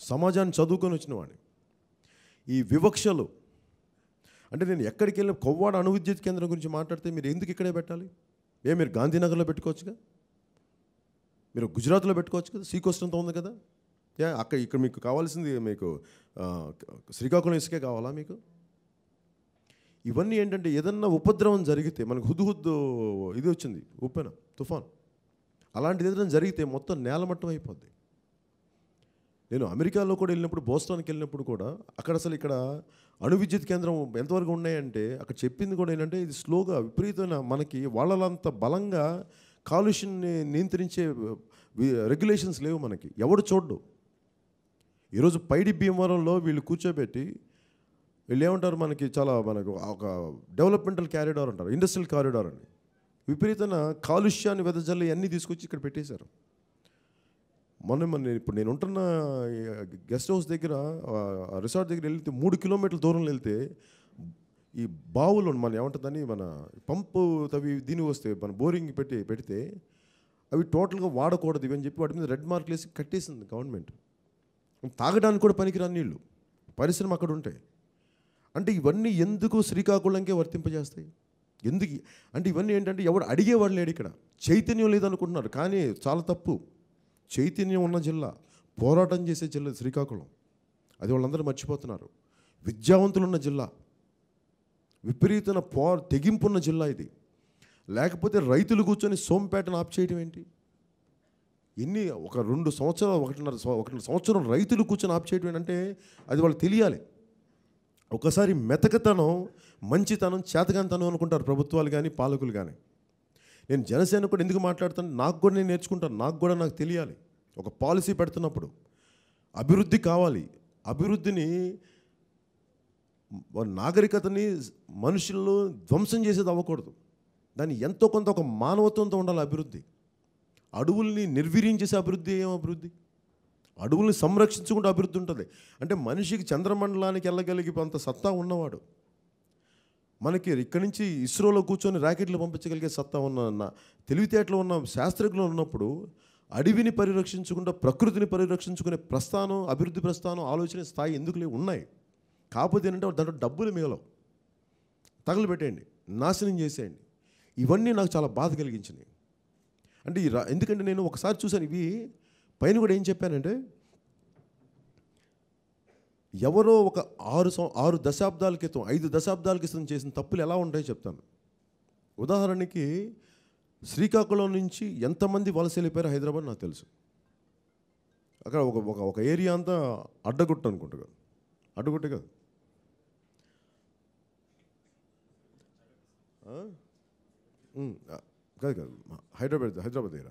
సమాజాన్ని చదువుకొని వచ్చిన వాడిని. ఈ వివక్షలు అంటే నేను ఎక్కడికి వెళ్ళిన కొవ్వాడ అణువిద్యుత్ కేంద్రం గురించి మాట్లాడితే మీరు ఎందుకు ఇక్కడే పెట్టాలి? ఏ మీరు గాంధీనగర్లో పెట్టుకోవచ్చుగా మీరు గుజరాత్లో పెట్టుకోవచ్చు కదా? సీకోస్ట్ అంతా ఉంది కదా? ఏ అక్కడ ఇక్కడ మీకు కావాల్సింది మీకు శ్రీకాకుళం ఇసుకే కావాలా మీకు? ఇవన్నీ ఏంటంటే ఏదన్నా ఉపద్రవం జరిగితే మనకు హుద్దు హుద్దు ఇది వచ్చింది ఉప్పెన తుఫాన్. అలాంటిది ఏదైనా జరిగితే మొత్తం నేలమట్టం అయిపోద్ది. నేను అమెరికాలో కూడా వెళ్ళినప్పుడు బోస్టాన్కి వెళ్ళినప్పుడు కూడా అక్కడ అసలు ఇక్కడ అణు విద్యుత్ కేంద్రం ఎంతవరకు ఉన్నాయంటే అక్కడ చెప్పింది కూడా ఏంటంటే ఇది స్లోగా విపరీతమైన మనకి వాళ్ళంత బలంగా కాలుష్యాన్ని నియంత్రించే రెగ్యులేషన్స్ లేవు మనకి. ఎవడు చూడ్డు? ఈరోజు పైడి భీమవరంలో వీళ్ళు కూర్చోబెట్టి వీళ్ళు ఏమంటారు మనకి చాలా మనకు ఒక డెవలప్మెంటల్ క్యారిడార్ అంటారు ఇండస్ట్రియల్ కారిడార్ అని. విపరీతమైన కాలుష్యాన్ని వెదజల్లి అన్నీ తీసుకొచ్చి ఇక్కడ పెట్టేశారు. మొన్న మొన్న ఇప్పుడు నేను ఉంటున్న గెస్ట్ హౌస్ దగ్గర రిసార్ట్ దగ్గర వెళ్తే మూడు కిలోమీటర్ల దూరంలో వెళ్తే ఈ బావులు మన ఏమంటుందని మన పంపు తవి దీని వస్తే మన బోరింగ్ పెట్టి పెడితే అవి టోటల్గా వాడకూడదు ఇవని చెప్పి వాటి మీద రెడ్ మార్కులు వేసి కట్టేసింది గవర్నమెంట్. తాగడానికి కూడా పనికిరాని నీళ్ళు పరిశ్రమ అక్కడ ఉంటాయి అంటే ఇవన్నీ ఎందుకు శ్రీకాకుళంకే వర్తింపజేస్తాయి? ఎందుకు? అంటే ఇవన్నీ ఏంటంటే ఎవడు అడిగేవాడు లేడు ఇక్కడ. చైతన్యం లేదనుకుంటున్నారు కానీ చాలా తప్పు. చైతన్యం ఉన్న జిల్లా పోరాటం చేసే జిల్లా శ్రీకాకుళం. అది వాళ్ళందరూ మర్చిపోతున్నారు. విద్యావంతులు ఉన్న జిల్లా విపరీతమైన పో తెగింపున్న జిల్లా ఇది. లేకపోతే రైతులు కూర్చొని సోంపేటను ఆప్ చేయడం ఏంటి? ఎన్ని ఒక రెండు సంవత్సరాలు ఒకటిన్నర ఒకటిన్నర సంవత్సరం రైతులు కూర్చొని ఆప్ చేయడం ఏంటంటే అది వాళ్ళు తెలియాలి. ఒకసారి మెతకతనం మంచితనం చేతకంతనం అనుకుంటారు ప్రభుత్వాలు కానీ పాలకులు కానీ నేను జనసేన కూడా ఎందుకు మాట్లాడుతాను నాకు కూడా నేను నేర్చుకుంటాను నాకు కూడా నాకు తెలియాలి. ఒక పాలసీ పెడుతున్నప్పుడు అభివృద్ధి కావాలి. అభివృద్ధిని నాగరికతని మనుషుల్లో ధ్వంసం చేసేది అవ్వకూడదు. దాన్ని ఎంతో కొంత ఒక మానవత్వంతో ఉండాలి అభివృద్ధి. అడవుల్ని నిర్వీర్యం చేసే అభివృద్ధి ఏం అభివృద్ధి? అడవుల్ని సంరక్షించుకుంటూ అభివృద్ధి ఉంటుంది. అంటే మనిషికి చంద్రమండలానికి వెళ్ళగలిగి అంత సత్తా ఉన్నవాడు. మనకి ఇక్కడి నుంచి ఇస్రోలో కూర్చొని రాకెట్లు పంపించగలిగే సత్తా ఉన్న తెలివితేటలో ఉన్న శాస్త్రజ్ఞులు ఉన్నప్పుడు అడవిని పరిరక్షించుకుంటూ ప్రకృతిని పరిరక్షించుకునే ప్రస్థానం అభివృద్ధి ప్రస్థానం ఆలోచన స్థాయి ఎందుకు ఉన్నాయి. కాకపోతే ఏంటంటే దాంట్లో డబ్బులు మిగలవు. తగలబెట్టేయండి నాశనం చేసేయండి. ఇవన్నీ నాకు చాలా బాధ కలిగించినాయి. అంటే ఎందుకంటే నేను ఒకసారి చూశాను ఇవి పైన కూడా ఏం చెప్పానంటే ఎవరో ఒక ఆరు సం ఆరు దశాబ్దాల క్రితం ఐదు దశాబ్దాల క్రితం చేసిన తప్పులు ఎలా ఉంటాయో చెప్తాను. ఉదాహరణకి శ్రీకాకుళం నుంచి ఎంతమంది వలస వెళ్ళిపోయారో హైదరాబాద్ నాకు తెలుసు. అక్కడ ఒక ఒక ఒక ఏరియా అంతా అడ్డగుట్ట అనుకుంటా కదా. అడ్డగుట్టే కదా. కాదు కాదు హైదరాబాద్ హైదరాబాద్ దగ్గర